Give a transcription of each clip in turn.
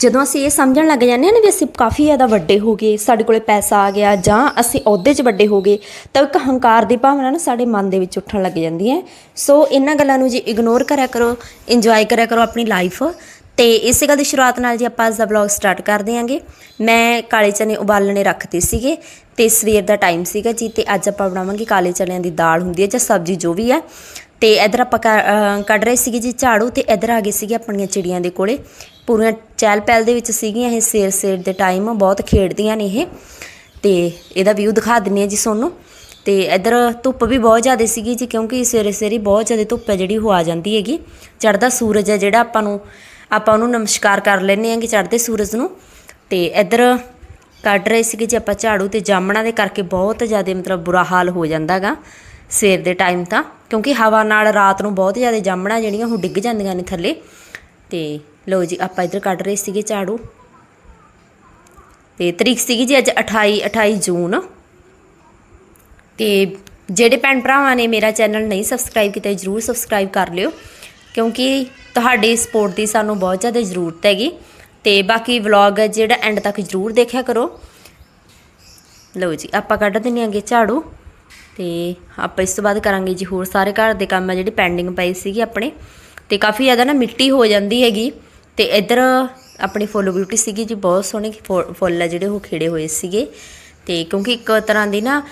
ਜਦੋਂ ਅਸੀਂ ਇਹ ਸਮਝਣ ਲੱਗ ਜਾਂਦੇ ਹਾਂ ਨਾ ਵੀ ਅਸੀਂ ਕਾਫੀ ਜ਼ਿਆਦਾ ਵੱਡੇ ਹੋ ਗਏ, ਸਾਡੇ ਕੋਲੇ ਪੈਸਾ ਆ ਗਿਆ ਜਾਂ ਅਸੀਂ ਅਹੁਦੇ 'ਚ ਵੱਡੇ ਹੋ ਗਏ, ਤਾਂ ਇੱਕ ਹੰਕਾਰ ਦੀ ਭਾਵਨਾ ਨਾ ਸਾਡੇ ਮਨ ਦੇ ਵਿੱਚ ਉੱਠਣ ਲੱਗ ਜਾਂਦੀ ਹੈ। ਸੋ ਇਹਨਾਂ ਗੱਲਾਂ ਨੂੰ ਜੀ ਇਗਨੋਰ ਕਰਿਆ ਕਰੋ ਇੰਜੋਏ ਕਰਿਆ ਕਰੋ ਆਪਣੀ ਲਾਈਫ ਤੇ ਇਸੇ ਗੱਲ ਦੀ ਸ਼ੁਰੂਆਤ ਨਾਲ ਜੀ ਆਪਾਂ ਅੱਜ ਦਾ ਵਲੌਗ ਸਟਾਰਟ ਕਰਦੇ ਦਿਆਂਗੇ। ਮੈਂ ਕਾਲੇ ਚਨੇ ਉਬਾਲਣੇ ਰੱਖਤੇ ਸੀਗੇ ਤੇ ਸਵੇਰ ਦਾ ਟਾਈਮ ਸੀਗਾ ਜੀ ਤੇ ਅੱਜ ਆਪਾਂ ਬਣਾਵਾਂਗੇ ਕਾਲੇ ਚਨਿਆਂ ਦੀ ਦਾਲ ਹੁੰਦੀ ਹੈ ਜਾਂ ਸਬਜ਼ੀ ਜੋ ਵੀ ਹੈ। ਤੇ ਇਧਰ ਆਪਾਂ ਕੱਢ ਰਹੇ ਸੀਗੇ ਜੀ ਝਾੜੂ ਤੇ ਇਧਰ ਆ ਗਏ ਸੀਗੇ ਆਪਣੀਆਂ ਚਿੜੀਆਂ ਦੇ ਕੋਲੇ। ਪੂਰੀਆਂ ਚਹਿਲ ਪਹਿਲ ਦੇ ਵਿੱਚ ਸੀਗੀਆਂ ਇਹ ਸਵੇਰ ਸਵੇਰ ਦੇ ਟਾਈਮ ਬਹੁਤ ਖੇਡਦੀਆਂ ਨੇ ਇਹ। ਤੇ ਇਹਦਾ ਵਿਊ ਦਿਖਾ ਦਿੰਨੀ ਆ ਜੀ ਤੁਹਾਨੂੰ ਤੇ ਇਧਰ ਧੁੱਪ ਵੀ ਬਹੁਤ ਜ਼ਿਆਦਾ ਸੀਗੀ ਜੀ, ਕਿਉਂਕਿ ਸਵੇਰੇ ਸਵੇਰੇ ਬਹੁਤ ਜ਼ਿਆਦਾ ਧੁੱਪ ਹੈ ਜਿਹੜੀ, ਉਹ ਆ ਜਾਂਦੀ ਹੈਗੀ। ਚੜਦਾ ਸੂਰਜ ਹੈ ਜਿਹੜਾ ਆਪਾਂ ਨੂੰ, ਆਪਾਂ ਉਹਨੂੰ ਨਮਸਕਾਰ ਕਰ ਲੈਂਦੇ ਆਂਗੇ ਚੜਦੇ ਸੂਰਜ ਨੂੰ। ਤੇ ਇਧਰ ਕੱਢ ਰਹੇ ਸੀਗੇ ਜੀ ਆਪਾਂ ਝਾੜੂ ਤੇ ਜਾਮਣਾ ਦੇ ਕਰਕੇ ਬਹੁਤ ਜ਼ਿਆਦਾ ਮਤਲਬ ਬੁਰਾ ਹਾਲ ਹੋ ਜਾਂਦਾਗਾ ਸਵੇਰ ਦੇ ਟਾਈਮ ਤਾਂ। ਕਿਉਂਕਿ ਹਵਾ ਨਾਲ ਰਾਤ ਨੂੰ ਬਹੁਤ ਜ਼ਿਆਦਾ ਜਾਮਣਾ ਜਿਹੜੀਆਂ, ਉਹ ਡਿੱਗ ਜਾਂਦੀਆਂ ਨੇ ਥੱਲੇ। ਤੇ ਲਓ ਜੀ, ਆਪਾਂ ਇਧਰ ਕੱਢ ਰਹੇ ਸੀਗੇ ਝਾੜੂ। ਤੇ ਤਰੀਕ ਸੀਗੀ ਜੀ ਅੱਜ 28 28 ਜੂਨ। ਤੇ ਜਿਹੜੇ ਭੈਣ ਭਰਾਵਾਂ ਨੇ ਮੇਰਾ ਚੈਨਲ ਨਹੀਂ ਸਬਸਕ੍ਰਾਈਬ ਕੀਤਾ, ਜਰੂਰ ਸਬਸਕ੍ਰਾਈਬ ਕਰ ਲਿਓ, ਕਿਉਂਕਿ ਤੁਹਾਡੀ ਸਪੋਰਟ ਦੀ ਸਾਨੂੰ ਬਹੁਤ ਜ਼ਿਆਦਾ ਜ਼ਰੂਰਤ ਹੈਗੀ। ਤੇ ਬਾਕੀ ਵਲੌਗ ਜਿਹੜਾ ਐਂਡ ਤੱਕ ਜਰੂਰ ਦੇਖਿਆ ਕਰੋ। ਲਓ ਜੀ, ਆਪਾਂ ਕੱਢ ਦਿੰਨੇ ਆਂਗੇ ਝਾੜੂ। ਤੇ ਆਪਾਂ ਇਸ ਤੋਂ ਬਾਅਦ ਕਰਾਂਗੇ ਜੀ ਹੋਰ ਸਾਰੇ ਘਰ ਦੇ ਕੰਮ ਆ ਜਿਹੜੇ ਪੈਂਡਿੰਗ ਪਏ ਸੀਗੇ ਆਪਣੇ। ਤੇ ਕਾਫੀ ਜ਼ਿਆਦਾ ਨਾ ਮਿੱਟੀ ਹੋ ਜਾਂਦੀ ਹੈਗੀ। ਤੇ ਇਧਰ ਆਪਣੀ ਫੁੱਲ ਬਿਊਟੀ ਸੀਗੀ ਜੀ, ਬਹੁਤ ਸੋਹਣੇ ਫੁੱਲ ਆ ਜਿਹੜੇ ਉਹ ਖਿੜੇ ਹੋਏ ਸੀਗੇ। ਤੇ ਕਿਉਂਕਿ ਇੱਕ ਤਰ੍ਹਾਂ ਦੀ ਨਾ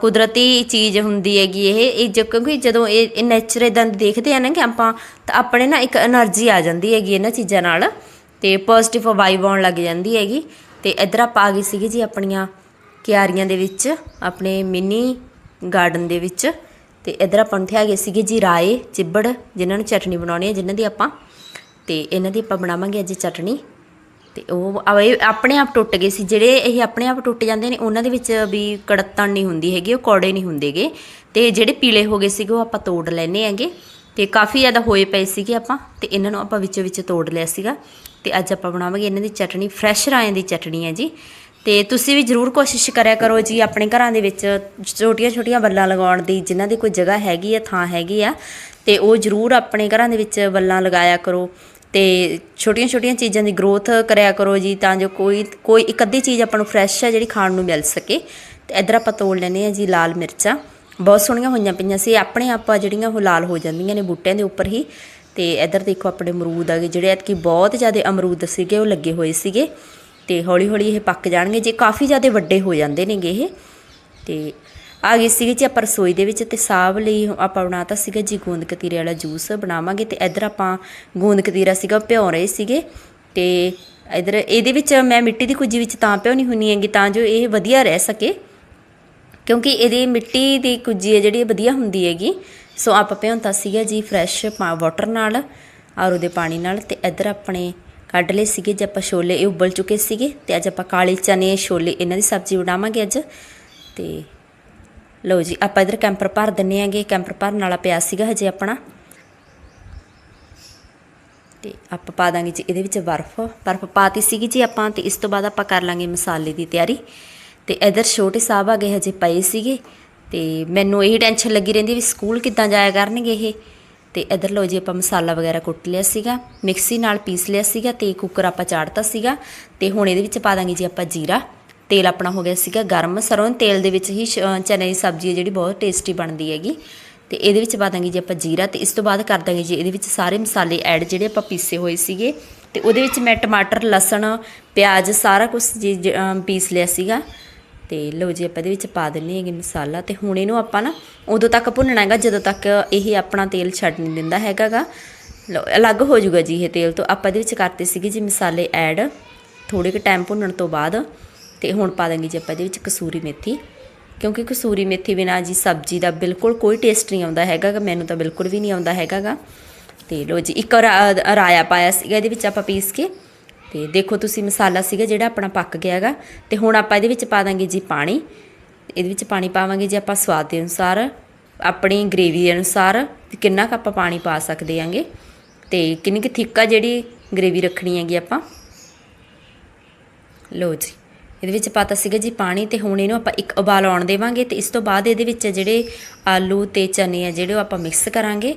ਕੁਦਰਤੀ ਚੀਜ਼ ਹੁੰਦੀ ਹੈਗੀ ਇਹ ਇਹ ਜੋ, ਕਿਉਂਕਿ ਜਦੋਂ ਇਹ ਨੇਚਰ ਇਦਾਂ ਦੇਖਦੇ ਆ ਨਾ ਕਿ ਆਪਾਂ, ਤਾਂ ਆਪਣੇ ਨਾ ਇੱਕ એનર્ਜੀ ਆ ਜਾਂਦੀ ਹੈਗੀ ਇਹਨਾਂ ਚੀਜ਼ਾਂ ਨਾਲ, ਤੇ ਪੋਜ਼ਿਟਿਵ ਵਾਈਬ ਆਉਣ ਲੱਗ ਜਾਂਦੀ ਹੈਗੀ। ਤੇ ਇਧਰ ਆਪਾਂ ਆ ਗਈ ਸੀਗੀ ਜੀ ਆਪਣੀਆਂ ਕਿਆਰੀਆਂ ਦੇ ਵਿੱਚ, ਆਪਣੇ ਮਿੰਨੀ ਗਾਰਡਨ ਦੇ ਵਿੱਚ। ਤੇ ਇਧਰ ਆਪਾਂ ਉੱਥੇ ਆ ਗਏ ਸੀਗੇ ਜੀ ਰਾਏ, ਚਿੱਬੜ, ਜਿਨ੍ਹਾਂ ਨੂੰ ਚਟਨੀ ਬਣਾਉਣੀ ਹੈ, ਜਿਨ੍ਹਾਂ ਦੀ ਆਪਾਂ ਤੇ ਇਹਨਾਂ ਦੀ ਆਪਾਂ ਬਣਾਵਾਂਗੇ ਅੱਜ ਚਟਨੀ ਤੇ ਉਹ ਆਪਣੇ ਆਪ ਟੁੱਟ ਗਏ ਸੀ। ਜਿਹੜੇ ਇਹ ਆਪਣੇ ਆਪ ਟੁੱਟ ਜਾਂਦੇ ਨੇ, ਉਹਨਾਂ ਦੇ ਵਿੱਚ ਵੀ ਕੜਤਣ ਨਹੀਂ ਹੁੰਦੀ ਹੈਗੀ, ਉਹ ਕੌੜੇ ਨਹੀਂ ਹੁੰਦੇਗੇ ਤੇ ਜਿਹੜੇ ਪੀਲੇ ਹੋ ਗਏ ਸੀਗੇ, ਉਹ ਆਪਾਂ ਤੋੜ ਲੈਨੇ ਹੈਗੇ। ਤੇ ਕਾਫੀ ਜ਼ਿਆਦਾ ਹੋਏ ਪਏ ਸੀਗੇ ਆਪਾਂ, ਤੇ ਇਹਨਾਂ ਨੂੰ ਆਪਾਂ ਵਿੱਚੋਂ ਵਿੱਚ ਤੋੜ ਲਿਆ ਸੀਗਾ। ਤੇ ਅੱਜ ਆਪਾਂ ਬਣਾਵਾਂਗੇ ਇਹਨਾਂ ਦੀ ਚਟਣੀ, ਫਰੈਸ਼ ਰਾਇਆਂ ਦੀ ਚਟਨੀ ਹੈ ਜੀ। ਤੇ ਤੁਸੀਂ ਵੀ ਜ਼ਰੂਰ ਕੋਸ਼ਿਸ਼ ਕਰਿਆ ਕਰੋ ਜੀ, ਆਪਣੇ ਘਰਾਂ ਦੇ ਵਿੱਚ ਛੋਟੀਆਂ-ਛੋਟੀਆਂ ਬੱਲਾਂ ਲਗਾਉਣ ਦੀ। ਜਿਨ੍ਹਾਂ ਦੀ ਕੋਈ ਜਗ੍ਹਾ ਹੈਗੀ ਆ ਥਾਂ ਹੈਗੀ ਆ, ਤੇ ਉਹ ਜ਼ਰੂਰ ਆਪਣੇ ਘਰਾਂ ਦੇ ਵਿੱਚ ਬੱਲਾਂ ਲਗਾਇਆ ਕਰੋ। ਅਤੇ ਛੋਟੀਆਂ-ਛੋਟੀਆਂ ਚੀਜ਼ਾਂ ਦੀ ਗਰੋਥ ਕਰਿਆ ਕਰੋ ਜੀ, ਤਾਂ ਜੋ ਕੋਈ ਕੋਈ ਇੱਕ ਅੱਧੀ ਚੀਜ਼ ਆਪਾਂ ਨੂੰ ਫਰੈਸ਼ ਆ ਜਿਹੜੀ ਖਾਣ ਨੂੰ ਮਿਲ ਸਕੇ। ਤੇ ਇਧਰ ਆਪਾਂ ਤੋੜ ਲੈਨੇ ਆ ਜੀ ਲਾਲ ਮਿਰਚਾਂ। ਬਹੁਤ ਸੋਹਣੀਆਂ ਹੋਈਆਂ ਪਈਆਂ ਸੀ, ਆਪਣੇ ਆਪਾਂ ਜਿਹੜੀਆਂ ਉਹ ਲਾਲ ਹੋ ਜਾਂਦੀਆਂ ਨੇ ਬੂਟਿਆਂ ਦੇ ਉੱਪਰ ਹੀ। ਤੇ ਇਧਰ ਦੇਖੋ ਆਪਣੇ ਅਮਰੂਦ ਆ ਗਏ, ਜਿਹੜੇ ਐਤਕੀ ਬਹੁਤ ਜ਼ਿਆਦਾ ਅਮਰੂਦ ਸੀਗੇ, ਉਹ ਲੱਗੇ ਹੋਏ ਸੀਗੇ। ਤੇ ਹੌਲੀ ਹੌਲੀ ਇਹ ਪੱਕ ਜਾਣਗੇ, ਜੇ ਕਾਫੀ ਜ਼ਿਆਦਾ ਵੱਡੇ ਹੋ ਜਾਂਦੇ ਨੇਗੇ ਇਹ। ਤੇ ਆ ਗਈ ਸੀਗੀ ਜੀ ਆਪਾਂ ਰਸੋਈ ਦੇ ਵਿੱਚ ਤੇ ਸਾਬ ਲਈ ਆਪਾਂ ਬਣਾਤਾ ਸੀਗਾ ਜੀ ਗੂੰਦ ਕਤੀਰੇ ਵਾਲਾ ਜੂਸ ਬਣਾਵਾਂਗੇ ਤੇ ਇਧਰ ਆਪਾਂ ਗੂੰਦ ਕਤੀਰਾ ਸੀਗਾ ਭਿਉਂ ਰਹੇ ਸੀਗੇ ਤੇ ਇਧਰ ਇਹਦੇ ਵਿੱਚ ਮੈਂ ਮਿੱਟੀ ਦੀ ਕੁਜੀ ਵਿੱਚ ਤਾਂ ਭਿਉਣੀ ਹੁੰਨੀ ਹੈਗੀ ਤਾਂ ਜੋ ਇਹ ਵਧੀਆ ਰਹਿ ਸਕੇ। ਕਿਉਂਕਿ ਇਹਦੀ ਮਿੱਟੀ ਦੀ ਕੁਜੀ ਹੈ ਜਿਹੜੀ ਵਧੀਆ ਹੁੰਦੀ ਹੈਗੀ। ਸੋ ਆਪਾਂ ਭਿਉਂਤਾ ਸੀਗਾ ਜੀ ਫਰੈਸ਼ ਵਾਟਰ ਨਾਲ ਆਰੋ ਦੇ ਪਾਣੀ ਨਾਲ ਤੇ ਇਧਰ ਆਪਣੇ ਕੱਢ ਲਏ ਸੀਗੇ ਜੇ ਆਪਾਂ ਛੋਲੇ ਇਹ ਉਬਲ ਚੁੱਕੇ ਸੀਗੇ ਤੇ ਅੱਜ ਆਪਾਂ ਕਾਲੇ ਚਨੇ, ਛੋਲੇ ਇਹਨਾਂ ਦੀ ਸਬਜ਼ੀ ਬਣਾਵਾਂਗੇ ਅੱਜ। ਤੇ ਲਓ ਜੀ, ਆਪਾਂ ਇਧਰ ਕੈਂਪਰ ਭਰ ਦਿੰਨੇ ਆਂਗੇ ਕੈਂਪਰ ਭਰਨ ਵਾਲਾ ਪਿਆ ਸੀਗਾ ਹਜੇ ਆਪਣਾ। ਤੇ ਆਪਾਂ ਪਾ ਦਾਂਗੇ ਜੀ, ਇਹਦੇ ਵਿੱਚ ਬਰਫ਼। ਬਰਫ਼ ਪਾਤੀ ਸੀਗੀ ਜੀ ਆਪਾਂ, ਤੇ ਇਸ ਤੋਂ ਬਾਅਦ ਆਪਾਂ ਕਰ ਲਾਂਗੇ ਮਸਾਲੇ ਦੀ ਤਿਆਰੀ। ਤੇ ਇਧਰ ਛੋਟੇ ਸਾਹਿਬ ਆ ਗਏ ਹਜੇ ਪਏ ਸੀਗੇ। ਤੇ ਮੈਨੂੰ ਇਹ ਟੈਨਸ਼ਨ ਲੱਗੀ ਰਹਿੰਦੀ ਵੀ ਸਕੂਲ ਕਿੱਦਾਂ ਜਾਇਆ ਕਰਨਗੇ ਇਹ। ਤੇ ਇਧਰ ਲਓ ਜੀ, ਆਪਾਂ ਮਸਾਲਾ ਵਗੈਰਾ ਕੁੱਟ ਲਿਆ ਸੀਗਾ। ਮਿਕਸੀ ਨਾਲ ਪੀਸ ਲਿਆ ਸੀਗਾ ਤੇ ਕੁੱਕਰ ਆਪਾਂ ਚਾੜਤਾ ਸੀਗਾ। ਤੇ ਹੁਣ ਇਹਦੇ ਵਿੱਚ ਪਾ ਦਾਂਗੇ ਜੀ ਆਪਾਂ ਜੀਰਾ। ਤੇਲ ਆਪਣਾ ਹੋ ਗਿਆ ਸੀਗਾ ਗਰਮ। ਸਰੋਂ ਦੇ ਤੇਲ ਦੇ ਵਿੱਚ ਹੀ ਸ਼- ਚਨੇ ਦੀ ਸਬਜ਼ੀ ਹੈ ਜਿਹੜੀ ਬਹੁਤ ਟੇਸਟੀ ਬਣਦੀ ਹੈਗੀ। ਤੇ ਇਹਦੇ ਵਿੱਚ ਪਾ ਦਾਂਗੇ ਜੀ ਆਪਾਂ ਜੀਰਾ ਤੇ ਇਸ ਤੋਂ ਬਾਅਦ ਕਰ ਦਾਂਗੇ ਜੀ ਇਹਦੇ ਵਿੱਚ ਸਾਰੇ ਮਸਾਲੇ ਐਡ ਜਿਹੜੇ ਆਪਾਂ ਪੀਸੇ ਹੋਏ ਸੀਗੇ। ਤੇ ਉਹਦੇ ਵਿੱਚ ਮੈਂ ਟਮਾਟਰ, ਲਸਣ, ਪਿਆਜ਼ ਸਾਰਾ ਕੁਝ ਜੀ ਪੀਸ ਲਿਆ ਸੀਗਾ। ਤੇ ਲਓ ਜੀ ਆਪਾਂ ਇਹਦੇ ਵਿੱਚ ਪਾ ਦਿੰਨੇ ਹੈਗੇ ਮਸਾਲਾ। ਤੇ ਹੁਣ ਇਹਨੂੰ ਆਪਾਂ ਨਾ ਉਦੋਂ ਤੱਕ ਭੁੰਨਣਾ ਹੈਗਾ, ਜਦੋਂ ਤੱਕ ਇਹ ਆਪਣਾ ਤੇਲ ਛੱਡ ਨਹੀਂ ਦਿੰਦਾ ਹੈਗਾਗਾ। ਲਓ, ਅਲੱਗ ਹੋ ਜਾਊਗਾ ਜੀ ਇਹ ਤੇਲ ਤੋਂ। ਆਪਾਂ ਇਹਦੇ ਵਿੱਚ ਕਰਤੇ ਸੀਗੇ ਜੀ ਮਸਾਲੇ ਐਡ ਥੋੜੇ ਕੁ ਟਾਈਮ ਭੁੰਨਣ ਤੋਂ ਬਾਅਦ ਤੇ ਹੁਣ ਪਾ ਦਾਂਗੇ ਜੀ ਆਪਾਂ ਇਹਦੇ ਵਿੱਚ ਕਸੂਰੀ ਮੇਥੀ, ਕਿਉਂਕਿ ਕਸੂਰੀ ਮੇਥੀ ਬਿਨਾਂ ਜੀ ਸਬਜ਼ੀ ਦਾ ਬਿਲਕੁਲ ਕੋਈ ਟੇਸਟ ਨਹੀਂ ਆਉਂਦਾ ਹੈਗਾ ਮੈਨੂੰ ਤਾਂ ਬਿਲਕੁਲ ਵੀ ਨਹੀਂ ਆਉਂਦਾ ਹੈਗਾਗਾ। ਤੇ ਲੋ ਜੀ, ਇੱਕ ਰਾ- ਰਾਇਆ ਪਾਇਆ ਸੀਗਾ ਇਹਦੇ ਵਿੱਚ ਆਪਾਂ ਪੀਸ ਕੇ, ਤੇ ਦੇਖੋ ਤੁਸੀਂ ਮਸਾਲਾ ਸੀਗਾ ਜਿਹੜਾ ਆਪਣਾ ਪੱਕ ਗਿਆ ਹੈਗਾ। ਤੇ ਹੁਣ ਆਪਾਂ ਇਹਦੇ ਵਿੱਚ ਪਾ ਦਾਂਗੇ ਜੀ ਪਾਣੀ, ਇਹਦੇ ਵਿੱਚ ਪਾਣੀ ਪਾਵਾਂਗੇ ਜੀ ਆਪਾਂ ਸਵਾਦ ਦੇ ਅਨੁਸਾਰ, ਆਪਣੀ ਗ੍ਰੇਵੀ ਦੇ ਅਨੁਸਾਰ ਕਿੰਨਾ ਕੁ ਆਪਾਂ ਪਾਣੀ ਪਾ ਸਕਦੇ ਆਂਗੇ ਤੇ ਕਿੰਨੀ ਕੁ ਥਿੱਕਾ ਜਿਹੜੀ ਗ੍ਰੇਵੀ ਰੱਖਣੀ ਹੈਗੀ ਆਪਾਂ। ਲੋ ਜੀ। ਇਹਦੇ ਵਿੱਚ ਪਾਤਾ ਸੀਗਾ ਜੀ ਪਾਣੀ ਤੇ ਹੁਣ ਇਹਨੂੰ ਆਪਾਂ ਇੱਕ ਉਬਾਲ ਆਉਣ ਦੇਵਾਂਗੇ ਤੇ ਇਸ ਤੋਂ ਬਾਅਦ ਇਹਦੇ ਵਿੱਚ ਜਿਹੜੇ ਆਲੂ ਤੇ ਚਨੇ ਆ ਜਿਹੜੇ ਉਹ ਆਪਾਂ ਮਿਕਸ ਕਰਾਂਗੇ,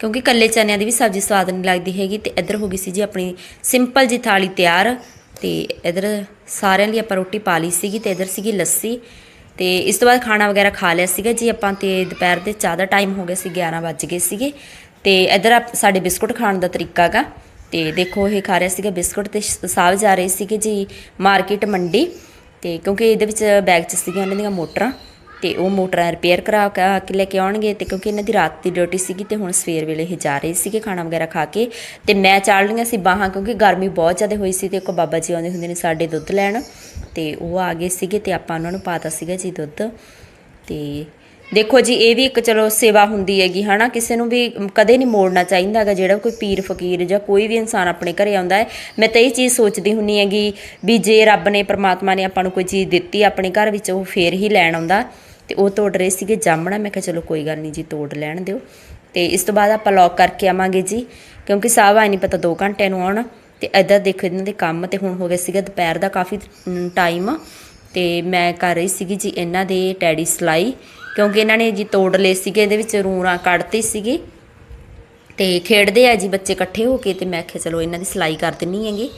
ਕਿਉਂਕਿ ਕੱਲੇ ਚਨਿਆਂ ਦੀ ਵੀ ਸਬਜ਼ੀ ਸਵਾਦ ਨਹੀਂ ਲੱਗਦੀ ਹੈਗੀ ਤੇ ਇੱਧਰ ਹੋ ਗਈ ਸੀ ਜੀ ਆਪਣੀ ਸਿੰਪਲ ਜੀ ਥਾਲੀ ਤਿਆਰ ਤੇ ਇੱਧਰ ਸਾਰਿਆਂ ਲਈ ਆਪਾਂ ਰੋਟੀ ਪਾ ਲਈ ਸੀਗੀ ਤੇ ਇੱਧਰ ਸੀਗੀ ਲੱਸੀ ਤੇ ਇਸ ਤੋਂ ਬਾਅਦ ਖਾਣਾ ਵਗੈਰਾ ਖਾ ਲਿਆ ਸੀਗਾ ਜੀ ਆਪਾਂ ਤੇ ਦੁਪਹਿਰ ਦੇ ਚਾਹ ਦਾ ਟਾਈਮ ਹੋ ਗਿਆ ਸੀ 11 ਵੱਜ ਗਏ ਸੀਗੇ ਤੇ ਇੱਧਰ ਆਪ- ਸਾਡੇ ਬਿਸਕੁਟ ਖਾਣ ਦਾ ਤਰੀਕਾ ਗਾ ਤੇ ਦੇਖੋ ਇਹ ਖਾ ਰਿਹਾ ਸੀਗਾ ਬਿਸਕੁਟ ਤੇ ਸਾਹ ਜਾ ਰਹੇ ਸੀਗੇ ਜੀ ਮਾਰਕੀਟ ਮੰਡੀ। ਤੇ ਕਿਉਂਕਿ ਇਹਦੇ ਵਿੱਚ ਬੈਗ 'ਚ ਸੀਗੀਆਂ ਉਹਨਾਂ ਦੀਆਂ ਮੋਟਰਾਂ ਤੇ ਉਹ ਮੋਟਰਾਂ ਰਿਪੇਅਰ ਕਰਾ ਕਾ ਕੇ ਲੈ ਕੇ ਆਉਣਗੇ ਤੇ ਕਿਉਂਕਿ ਇਹਨਾਂ ਦੀ ਰਾਤ ਦੀ ਡਿਊਟੀ ਸੀਗੀ ਤੇ ਹੁਣ ਸਵੇਰ ਵੇਲੇ ਇਹ ਜਾ ਰਹੇ ਸੀਗੇ ਖਾਣਾ ਵਗੈਰਾ ਖਾ ਕੇ। ਤੇ ਮੈਂ ਚਾੜ ਰਹੀਆਂ ਸੀ ਬਾਹਾਂ ਕਿਉਂਕਿ ਗਰਮੀ ਬਹੁਤ ਜ਼ਿਆਦਾ ਹੋਈ ਸੀ ਤੇ ਇੱਕ ਬਾਬਾ ਜੀ ਆਉਂਦੇ ਹੁੰਦੇ ਨੇ ਸਾਡੇ ਦੁੱਧ ਲੈਣ ਤੇ ਉਹ ਆ ਗਏ ਸੀਗੇ ਤੇ ਆਪਾਂ ਉਹਨਾਂ ਨੂੰ ਪਾਤਾ ਸੀਗਾ ਜੀ ਦੁੱਧ। ਤੇ ਦੇਖੋ ਜੀ, ਇਹ ਵੀ ਇੱਕ ਚਲੋ ਸੇਵਾ ਹੁੰਦੀ ਹੈਗੀ, ਹਨਾ? ਕਿਸੇ ਨੂੰ ਵੀ ਕਦੇ ਨਹੀਂ ਮੋੜਨਾ ਚਾਹੀਦਾ ਹੈਗਾ, ਜਿਹੜਾ ਕੋਈ ਪੀਰ ਫਕੀਰ ਜਾਂ ਕੋਈ ਵੀ ਇਨਸਾਨ ਆਪਣੇ ਘਰੇ ਆਉਂਦਾ ਹੈ। ਮੈਂ ਤਾਂ ਇਹ ਚੀਜ਼ ਸੋਚਦੀ ਹੁੰਨੀ ਹੈਗੀ ਵੀ ਜੇ ਰੱਬ ਨੇ, ਪਰਮਾਤਮਾ ਨੇ ਆਪਾਂ ਨੂੰ ਕੋਈ ਚੀਜ਼ ਦਿੱਤੀ ਆਪਣੇ ਘਰ ਵਿੱਚ, ਉਹ ਫੇਰ ਹੀ ਲੈਣ ਆਉਂਦਾ। ਤੇ ਉਹ ਤੋੜ ਰਹੇ ਸੀਗੇ ਜਾਮਣਾ। ਮੈਂ ਕਿਹਾ, ਚਲੋ ਕੋਈ ਗੱਲ ਨਹੀਂ ਜੀ, ਤੋੜ ਲੈਣ ਦਿਓ। ਤੇ ਇਸ ਤੋਂ ਬਾਅਦ ਆਪਾਂ ਲੌਕ ਕਰਕੇ ਆਵਾਂਗੇ ਜੀ, ਕਿਉਂਕਿ ਸਾਹਿਬ ਆਏ ਨਹੀਂ ਪਤਾ 2 ਘੰਟੇ ਨੂੰ ਆਉਣ। ਤੇ ਇੱਧਰ ਦੇਖੋ, ਇਹਨਾਂ ਦੇ ਕੰਮ ਤੇ ਹੁਣ ਹੋ ਗਿਆ ਸੀਗਾ, ਦੁਪਹਿਰ ਦਾ ਕਾਫੀ ਟਾਈਮ ਤੇ ਮੈਂ ਕਰ ਰਹੀ ਸੀਗੀ ਜੀ, ਇਹਨਾਂ ਦੇ ਟੈਡੀ ਸਲਾਈ। ਕਿਉਂਕਿ ਇਹਨਾਂ ਨੇ ਜੀ ਤੋੜ ਲਏ ਸੀਗੇ, ਇਹਦੇ ਵਿੱਚ ਰੂਰਾਂ ਕੱਢਤੀ ਸੀਗੀ। ਤੇ ਖੇਡਦੇ ਆ ਜੀ ਬੱਚੇ ਇਕੱਠੇ ਹੋ ਕੇ ਤੇ ਮੈਂ ਆਖਿਆ ਚਲੋ ਇਹਨਾਂ ਦੀ ਸਿਲਾਈ ਕਰ ਦਿੰਨੀ ਹੈਗੀ।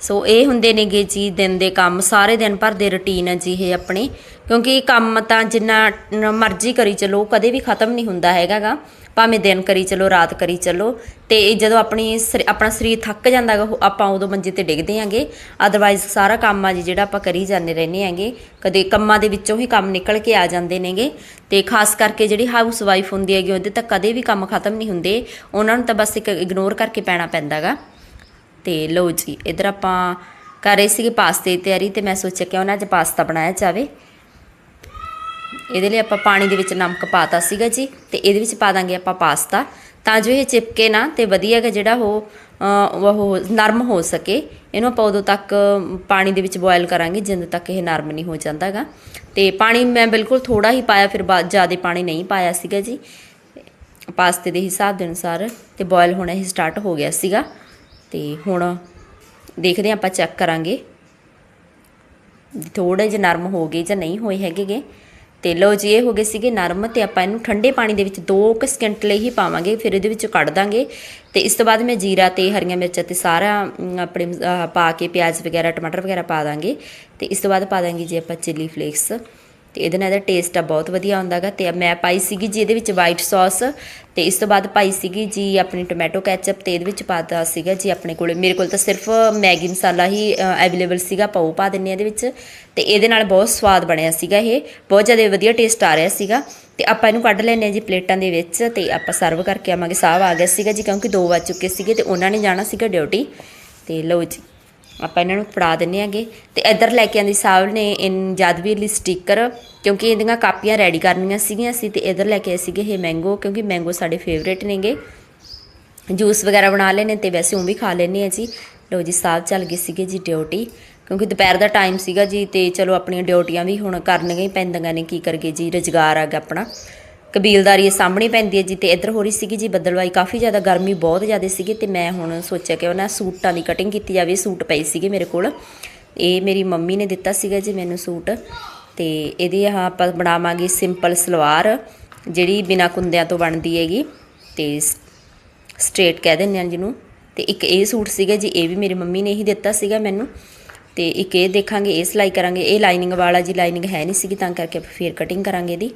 ਸੋ ਇਹ ਹੁੰਦੇ ਨੇਗੇ ਜੀ ਦਿਨ ਦੇ ਕੰਮ, ਸਾਰੇ ਦਿਨ ਭਰ ਦੇ ਰੁਟੀਨ ਹੈ ਜੀ ਇਹ ਆਪਣੇ। ਕਿਉਂਕਿ ਕੰਮ ਤਾਂ ਜਿੰਨਾ ਮਰਜ਼ੀ ਕਰੀ ਚਲੋ ਕਦੇ ਵੀ ਖਤਮ ਨਹੀਂ ਹੁੰਦਾ ਹੈਗਾਗਾ। ਭਾਵੇਂ ਦਿਨ ਕਰੀ ਚਲੋ, ਰਾਤ ਕਰੀ ਚਲੋ, ਤੇ ਇਹ ਜਦੋਂ ਆਪਣੀ ਸਰੀ- ਆਪਣਾ ਸਰੀਰ ਥੱਕ ਜਾਂਦਾ ਗਾ ਆਪਾਂ ਉਦੋਂ ਮੰਜੇ ਤੇ ਡਿੱਗਦੇ ਆਂਗੇ। ਅਦਰਵਾਈਜ਼ ਸਾਰਾ ਕੰਮ ਆ ਜੀ ਜਿਹੜਾ ਆਪਾਂ ਕਰੀ ਜਾਂਦੇ ਰਹਿੰਦੇ ਆਂਗੇ। ਕਦੇ ਕੰਮਾਂ ਦੇ ਵਿੱਚੋਂ ਹੀ ਕੰਮ ਨਿਕਲ ਕੇ ਆ ਜਾਂਦੇ ਨੇਗੇ। ਤੇ ਖਾਸ ਕਰਕੇ ਜਿਹੜੀ ਹਾਊਸ ਵਾਈਫ ਹੁੰਦੀ ਹੈਗੀ, ਉਹਦੇ ਤਾਂ ਕਦੇ ਵੀ ਕੰਮ ਖਤਮ ਨਹੀਂ ਹੁੰਦੇ। ਉਹਨਾਂ ਨੂੰ ਤਾਂ ਬਸ ਇੱਕ ਇਗਨੋਰ ਕਰਕੇ ਪੈਣਾ ਪੈਂਦਾਗਾ ਤੇ ਲਓ ਜੀ, ਇਧਰ ਆਪਾਂ ਕਰ ਰਹੇ ਸੀਗੇ ਪਾਸਤੇ ਦੀ ਤਿਆਰੀ ਤੇ ਮੈਂ ਸੋਚਿਆ ਕਿ ਉਹਨਾਂ 'ਚ ਪਾਸਤਾ ਬਣਾਇਆ ਜਾਵੇ। ਇਹਦੇ ਲਈ ਆਪਾਂ ਪਾਣੀ ਦੇ ਵਿੱਚ ਨਮਕ ਪਾਤਾ ਸੀਗਾ ਜੀ ਤੇ ਇਹਦੇ ਵਿੱਚ ਪਾ ਦਾਂਗੇ ਆਪਾਂ ਪਾਸਤਾ। ਤਾਂ ਜੋ ਇਹ ਚਿਪਕੇ ਨਾ ਤੇ ਵਧੀਆ ਹੈਗਾ ਜਿਹੜਾ ਉਹ ਉਹ ਨਰਮ ਹੋ ਸਕੇ। ਇਹਨੂੰ ਆਪਾਂ ਉਦੋਂ ਤੱਕ ਪਾਣੀ ਦੇ ਵਿੱਚ ਬੋਇਲ ਕਰਾਂਗੇ ਜਿੰਦ ਤੱਕ ਇਹ ਨਰਮ ਨਹੀਂ ਹੋ ਜਾਂਦਾਗਾ ਤੇ ਪਾਣੀ ਮੈਂ ਬਿਲਕੁਲ ਥੋੜਾ ਹੀ ਪਾਇਆ, ਫਿਰ ਬਾਅਦ ਜ਼ਿਆਦਾ ਪਾਣੀ ਨਹੀਂ ਪਾਇਆ ਸੀਗਾ ਜੀ। ਪਾਸਤੇ ਦੇ ਹਿਸਾਬ ਦੇ ਅਨੁਸਾਰ ਤੇ ਬੋਇਲ ਹੋਣਾ ਹੀ ਸਟਾਰਟ ਹੋ ਗਿਆ ਸੀਗਾ। ਤੇ ਹੁਣ ਦੇਖਦੇ ਹਾਂ ਆਪਾਂ ਚੈੱਕ ਕਰਾਂਗੇ। ਥੋੜੇ ਜਿਹਾ ਨਰਮ ਹੋ ਗਏ ਜਾਂ ਨਹੀਂ ਹੋਏ ਹੈਗੇਗੇ ਤੇ ਲਓ ਜੀ, ਇਹ ਹੋ ਗਏ ਸੀਗੇ ਨਰਮ ਤੇ ਆਪਾਂ ਇਹਨੂੰ ਠੰਡੇ ਪਾਣੀ ਦੇ ਵਿੱਚ 2 ਕੁ ਸਕਿੰਟ ਲਈ ਹੀ ਪਾਵਾਂਗੇ, ਫਿਰ ਇਹਦੇ ਵਿੱਚੋਂ ਕੱਢ ਦਾਂਗੇ। ਤੇ ਇਸ ਤੋਂ ਬਾਅਦ ਮੈਂ ਜੀਰਾ ਤੇ ਹਰੀਆਂ ਮਿਰਚਾਂ ਤੇ ਸਾਰਾ ਆਪਣੇ ਪਾ ਕੇ ਪਿਆਜ਼ ਵਗੈਰਾ, ਟਮਾਟਰ ਵਗੈਰਾ ਪਾ ਦਾਂਗੇ। ਤੇ ਇਸ ਤੋਂ ਬਾਅਦ ਪਾ ਦਾਂਗੇ ਜੀ ਆਪਾਂ ਚਿੱਲੀ ਫਲੇਕਸ ਤੇ ਇਹਦੇ ਨਾਲ ਇਹਦਾ ਟੇਸਟ ਆ ਬਹੁਤ ਵਧੀਆ ਆਉਂਦਾਗਾ ਤੇ ਮੈਂ ਪਾਈ ਸੀਗੀ ਜੀ ਇਹਦੇ ਵਿੱਚ ਵਾਈਟ ਸੌਸ ਤੇ ਇਸ ਤੋਂ ਬਾਅਦ ਪਾਈ ਸੀਗੀ ਜੀ ਆਪਣੀ ਟੋਮੈਟੋ ਕੈਚਅਪ ਤੇ ਇਹਦੇ ਵਿੱਚ ਪਾਤਾ ਸੀਗਾ ਜੀ ਆਪਣੇ ਕੋਲੇ। ਮੇਰੇ ਕੋਲ ਤਾਂ ਸਿਰਫ ਮੈਗੀ ਮਸਾਲਾ ਹੀ ਅਵੇਲੇਬਲ ਸੀਗਾ ਪਾਉ ਪਾ ਦਿੰਨੇ ਇਹਦੇ ਵਿੱਚ। ਤੇ ਇਹਦੇ ਨਾਲ ਬਹੁਤ ਸਵਾਦ ਬਣਿਆ ਸੀਗਾ ਇਹ। ਬਹੁਤ ਜ਼ਿਆਦਾ ਵਧੀਆ ਟੇਸਟ ਆ ਰਿਹਾ ਸੀਗਾ। ਤੇ ਆਪਾਂ ਇਹਨੂੰ ਕੱਢ ਲੈਨੇ ਆ ਜੀ ਪਲੇਟਾਂ ਦੇ ਵਿੱਚ ਤੇ ਆਪਾਂ ਸਰਵ ਕਰਕੇ ਆਵਾਂਗੇ। ਸਾਹਿਬ ਆ ਗਿਆ ਸੀਗਾ ਜੀ ਕਿਉਂਕਿ 2 ਵੱਜ ਚੁੱਕੇ ਸੀਗੇ ਤੇ ਉਹਨਾਂ ਨੇ ਜਾਣਾ ਸੀਗਾ ਡਿਊਟੀ ਤੇ ਲਓ ਜੀ। ਆਪਾਂ ਇਹਨਾਂ ਨੂੰ ਫੜਾ ਦਿੰਨੇ ਆਂਗੇ। ਤੇ ਇੱਧਰ ਲੈ ਕੇ ਆਂਦੀ ਸਾਹਿਬ ਨੇ ਇਨ ਜਾਦਵੀਰ ਲਈ ਸਟicker ਕਿਉਂਕਿ ਇਹਦੀਆਂ ਕਾਪੀਆਂ ਰੈਡੀ ਕਰਨੀਆਂ ਸੀਗੀਆਂ ਸੀ ਤੇ ਇੱਧਰ ਲੈ ਕੇ ਆਏ ਸੀਗੇ ਇਹ ਮੈਂਗੋ ਕਿਉਂਕਿ ਮੈਂਗੋ ਸਾਡੇ ਫੇਵਰੇਟ ਨੇਗੇ। ਜੂਸ ਵਗੈਰਾ ਬਣਾ ਲੈਨੇ ਤੇ ਵੈਸੇ ਉਹ ਵੀ ਖਾ ਲੈਨੇ ਆ ਜੀ। ਲੋ ਜੀ, ਸਾਹਿਬ ਚੱਲ ਗਏ ਸੀਗੇ ਜੀ ਡਿਊਟੀ ਕਿਉਂਕਿ ਦੁਪਹਿਰ ਦਾ ਟਾਈਮ ਸੀਗਾ ਜੀ ਤੇ ਚਲੋ ਆਪਣੀਆਂ ਡਿਊਟੀਆਂ ਵੀ ਹੁਣ ਕਰਨੀਆਂ ਹੀ ਪੈਂਦੀਆਂ ਨੇ, ਕੀ ਕਰਗੇ ਜੀ, ਰੁਜ਼ਗਾਰ ਆ ਆਪਣਾ। ਕਬੀਲਦਾਰੀ ਇਹ ਸਾਹਮਣੇ ਪੈਂਦੀ ਹੈ ਜੀ ਤੇ ਇੱਧਰ ਹੋ ਰਹੀ ਸੀਗੀ ਜੀ ਬੱਦਲਵਾਈ। ਕਾਫੀ ਜ਼ਿਆਦਾ ਗਰਮੀ ਬਹੁਤ ਜ਼ਿਆਦਾ ਸੀਗੀ ਤੇ ਮੈਂ ਹੁਣ ਸੋਚਿਆ ਕਿ ਉਹਨਾਂ ਸੂਟਾਂ ਦੀ ਕਟਿੰਗ ਕੀਤੀ ਜਾਵੇ, ਸੂਟ ਪਏ ਸੀਗੇ ਮੇਰੇ ਕੋਲ। ਇਹ ਮੇਰੀ ਮੰਮੀ ਨੇ ਦਿੱਤਾ ਸੀਗਾ ਜੀ ਮੈਨੂੰ ਸੂਟ ਤੇ ਇਹਦੀ ਆਹ ਆਪਾਂ ਬਣਾਵਾਂਗੇ ਸਿੰਪਲ ਸਲਵਾਰ, ਜਿਹੜੀ ਬਿਨਾ ਕੁੰਦਿਆਂ ਤੋਂ ਬਣਦੀ ਹੈਗੀ ਤੇ ਸਟ੍ਰੇਟ ਕਹਿ ਦਿੰਦੇ ਆ ਜਿਹਨੂੰ। ਤੇ ਇੱਕ ਇਹ ਸੂਟ ਸੀਗਾ ਜੀ, ਇਹ ਵੀ ਮੇਰੀ ਮੰਮੀ ਨੇ ਹੀ ਦਿੱਤਾ ਸੀਗਾ ਮੈਨੂੰ। ਤੇ ਇੱਕ ਇਹ ਦੇਖਾਂਗੇ, ਇਹ ਸਿਲਾਈ ਕਰਾਂਗੇ। ਇਹ ਲਾਈਨਿੰਗ ਵਾਲਾ ਜੀ ਲਾਈਨਿੰਗ ਹੈ ਨਹੀਂ ਸੀਗੀ, ਤਾਂ ਕਰਕੇ ਆਪਾਂ ਫੇਰ ਕਟਿੰਗ ਕਰਾਂਗੇ ਇਹਦੀ।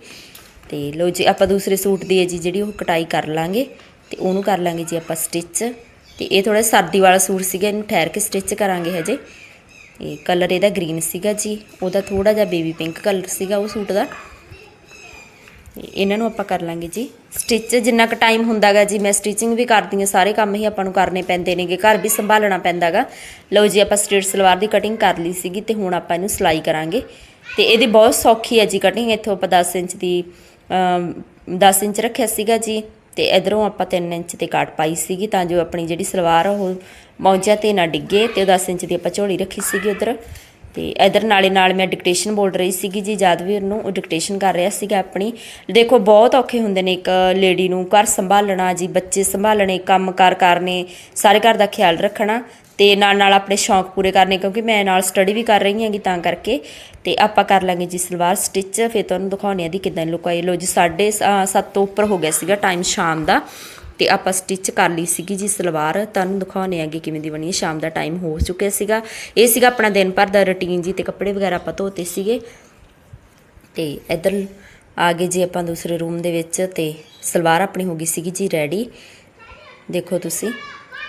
ਤੇ ਲੋ ਜੀ, ਆਪਾਂ ਦੂਸਰੇ ਸੂਟ ਦੀ ਹੈ ਜੀ ਜਿਹੜੀ ਉਹ ਕਟਾਈ ਕਰ ਲਾਂਗੇ ਤੇ ਉਹਨੂੰ ਕਰ ਲਾਂਗੇ ਜੀ ਆਪਾਂ ਸਟਿਚ ਤੇ ਇਹ ਥੋੜਾ ਸਰਦੀ ਵਾਲਾ ਸੂਟ ਸੀਗਾ, ਇਹਨੂੰ ਠਹਿਰ ਕੇ ਸਟਿਚ ਕਰਾਂਗੇ ਹਜੇ। ਇਹ ਕਲਰ ਇਹਦਾ ਗ੍ਰੀਨ ਸੀਗਾ ਜੀ, ਉਹਦਾ ਥੋੜਾ ਜਿਹਾ ਬੇਬੀ ਪਿੰਕ ਕਲਰ ਸੀਗਾ ਉਹ ਸੂਟ ਦਾ। ਤੇ ਇਹਨਾਂ ਨੂੰ ਆਪਾਂ ਕਰ ਲਾਂਗੇ ਜੀ ਸਟਿਚ ਜਿੰਨਾ ਕੁ ਟਾਈਮ ਹੁੰਦਾਗਾ ਜੀ, ਮੈਂ ਸਟਿਚਿੰਗ ਵੀ ਕਰਦੀ ਹਾਂ, ਸਾਰੇ ਕੰਮ ਹੀ ਆਪਾਂ ਨੂੰ ਕਰਨੇ ਪੈਂਦੇ ਨੇਗੇ, ਘਰ ਵੀ ਸੰਭਾਲਣਾ ਪੈਂਦਾਗਾ। ਲਓ ਜੀ, ਆਪਾਂ ਸਟ੍ਰੇਟ ਸਲਵਾਰ ਦੀ ਕਟਿੰਗ ਕਰ ਲਈ ਸੀਗੀ ਤੇ ਹੁਣ ਆਪਾਂ ਇਹਨੂੰ ਸਿਲਾਈ ਕਰਾਂਗੇ। ਤੇ ਇਹਦੀ ਬਹੁਤ ਸੌਖੀ ਹੈ ਜੀ ਕਟਿੰਗ ਇੱਥੋਂ ਆਪਾਂ 10 ਇੰਚ ਦੀ 10 ਇੰਚ ਰੱਖਿਆ ਸੀਗਾ ਜੀ, ਤੇ ਇਧਰੋਂ ਆਪਾਂ 3 ਇੰਚ ਤੇ ਕਾਟ ਪਾਈ ਸੀਗੀ ਤਾਂ ਜੋ ਆਪਣੀ ਜਿਹੜੀ ਸਲਵਾਰ ਆ ਉਹ ਮੌਜਾ ਤੇ ਨਾ ਡਿੱਗੇ ਤੇ 10 ਇੰਚ ਦੀ ਆਪਾਂ ਝੋਲੀ ਰੱਖੀ ਸੀਗੀ ਉਧਰ। ਤੇ ਇਧਰ ਨਾਲੇ ਨਾਲ ਮੈਂ ਡਿਕਟੇਸ਼ਨ ਬੋਲ ਰਹੀ ਸੀਗੀ ਜੀ ਜਾਦਵੀਰ ਨੂੰ, ਉਹ ਡਿਕਟੇਸ਼ਨ ਕਰ ਰਿਹਾ ਸੀਗਾ ਆਪਣੀ। ਦੇਖੋ, ਬਹੁਤ ਔਖੇ ਹੁੰਦੇ ਨੇ ਇੱਕ ਲੇਡੀ ਨੂੰ ਘਰ ਸੰਭਾਲਣਾ ਜੀ, ਬੱਚੇ ਸੰਭਾਲਣੇ, ਕੰਮ ਕਾਰ ਕਰਨੇ, ਸਾਰੇ ਘਰ ਦਾ ਖਿਆਲ ਰੱਖਣਾ। ਤੇ ਨਾਲ ਨਾਲ ਆਪਣੇ ਸ਼ੌਂਕ ਪੂਰੇ ਕਰਨੇ, ਕਿਉਂਕਿ ਮੈਂ ਨਾਲ ਸਟੱਡੀ ਵੀ ਕਰ ਰਹੀ ਹਾਂਗੀ ਤਾਂ ਕਰਕੇ, ਤੇ ਆਪਾਂ ਕਰ ਲਾਂਗੇ ਜੀ ਸਲਵਾਰ ਸਟਿਚ ਫਿਰ ਤੁਹਾਨੂੰ ਦਿਖਾਉਣੇ ਆ ਦੀ ਕਿਦਾਂ ਲੁਕਾਈ ਲੋ ਜੀ 7:30 ਤੋਂ ਉੱਪਰ ਹੋ ਗਿਆ ਸੀਗਾ ਟਾਈਮ ਸ਼ਾਮ ਦਾ, ਤੇ ਆਪਾਂ ਸਟਿਚ ਕਰ ਲਈ ਸੀਗੀ ਜੀ ਸਲਵਾਰ। ਤੁਹਾਨੂੰ ਦਿਖਾਉਣੇ ਆਗੇ ਕਿਵੇਂ ਦੀ ਬਣੀ ਹੈ। ਸ਼ਾਮ ਦਾ ਟਾਈਮ ਹੋ ਚੁੱਕਿਆ ਸੀਗਾ। ਇਹ ਸੀਗਾ ਆਪਣਾ ਦਿਨ ਭਰ ਦਾ ਰੁਟੀਨ ਜੀ, ਤੇ ਕੱਪੜੇ ਵਗੈਰਾ ਆਪਾਂ ਧੋਤੇ ਸੀਗੇ। ਤੇ ਇੱਧਰ ਆ ਗਏ ਜੀ ਆਪਾਂ ਦੂਸਰੇ ਰੂਮ ਦੇ ਵਿੱਚ, ਤੇ ਸਲਵਾਰ ਆਪਣੀ ਹੋ ਗਈ ਸੀਗੀ ਜੀ ਰੈਡੀ ਦੇਖੋ ਤੁਸੀਂ।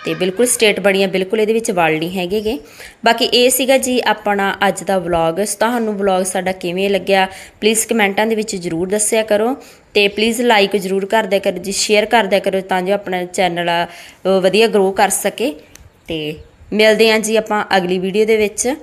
ਤੇ ਬਿਲਕੁਲ ਸਟੇਟ ਬਣੀ ਬਿਲਕੁਲ ਇਹਦੇ ਵਿੱਚ ਵਾਲ ਨਹੀਂ ਹੈਗੇਗੇ ਬਾਕੀ ਇਹ ਸੀਗਾ ਜੀ ਆਪਣਾ ਅੱਜ ਦਾ ਵਲੌਗ। ਤੁਹਾਨੂੰ ਵਲੌਗ ਸਾਡਾ ਕਿਵੇਂ ਲੱਗਿਆ ਪਲੀਜ਼ ਕਮੈਂਟਾਂ ਦੇ ਵਿੱਚ ਜਰੂਰ ਦੱਸਿਆ ਕਰੋ ਤੇ ਪਲੀਜ਼ ਲਾਈਕ ਜਰੂਰ ਕਰ ਦਿਆ ਕਰੋ ਜੀ ਸ਼ੇਅਰ ਕਰ ਦਿਆ ਕਰੋ ਤਾਂ ਜੋ ਆਪਣਾ ਚੈਨਲ ਵਧੀਆ ਗਰੋ ਕਰ ਸਕੇ। ਤੇ ਮਿਲਦੇ ਹਾਂ ਜੀ ਆਪਾਂ ਅਗਲੀ ਵੀਡੀਓ ਦੇ ਵਿੱਚ।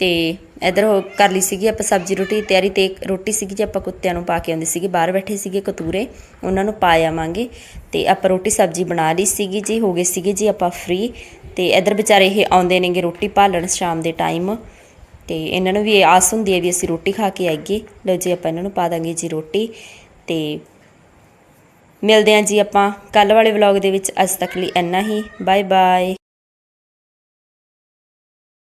ਤੇ ਇਧਰ ਕਰ ਲਈ ਸੀਗੀ ਆਪਾਂ ਸਬਜ਼ੀ ਰੋਟੀ ਦੀ ਤਿਆਰੀ ਤੇ ਰੋਟੀ ਸੀਗੀ ਜੇ ਆਪਾਂ ਕੁੱਤਿਆਂ ਨੂੰ ਪਾ ਕੇ ਆਉਂਦੇ ਸੀਗੇ, ਬਾਹਰ ਬੈਠੇ ਸੀਗੇ ਕਤੂਰੇ, ਉਹਨਾਂ ਨੂੰ ਪਾ ਆਵਾਂਗੇ ਤੇ ਆਪਾਂ ਰੋਟੀ ਸਬਜ਼ੀ ਬਣਾ ਲਈ ਸੀਗੀ ਜੀ, ਹੋ ਗਏ ਸੀਗੇ ਜੀ ਆਪਾਂ ਫ੍ਰੀ ਤੇ ਇਧਰ ਵਿਚਾਰੇ ਇਹ ਆਉਂਦੇ ਨੇਗੇ ਰੋਟੀ ਪਾਲਣ ਸ਼ਾਮ ਦੇ ਟਾਈਮ ਤੇ ਇਹਨਾਂ ਨੂੰ ਵੀ ਇਹ ਆਸ ਹੁੰਦੀ ਹੈ ਵੀ ਅਸੀਂ ਰੋਟੀ ਖਾ ਕੇ ਆਈਏ। ਲਓ ਜੀ ਆਪਾਂ ਇਹਨਾਂ ਨੂੰ ਪਾ ਦਾਂਗੇ ਜੀ ਰੋਟੀ ਤੇ ਮਿਲਦੇ ਹਾਂ ਜੀ ਆਪਾਂ ਕੱਲ ਵਾਲੇ ਵਲੌਗ ਦੇ ਵਿੱਚ, ਅੱਜ ਤੱਕ ਲਈ ਇੰਨਾ ਹੀ ਬਾਏ ਬਾਏ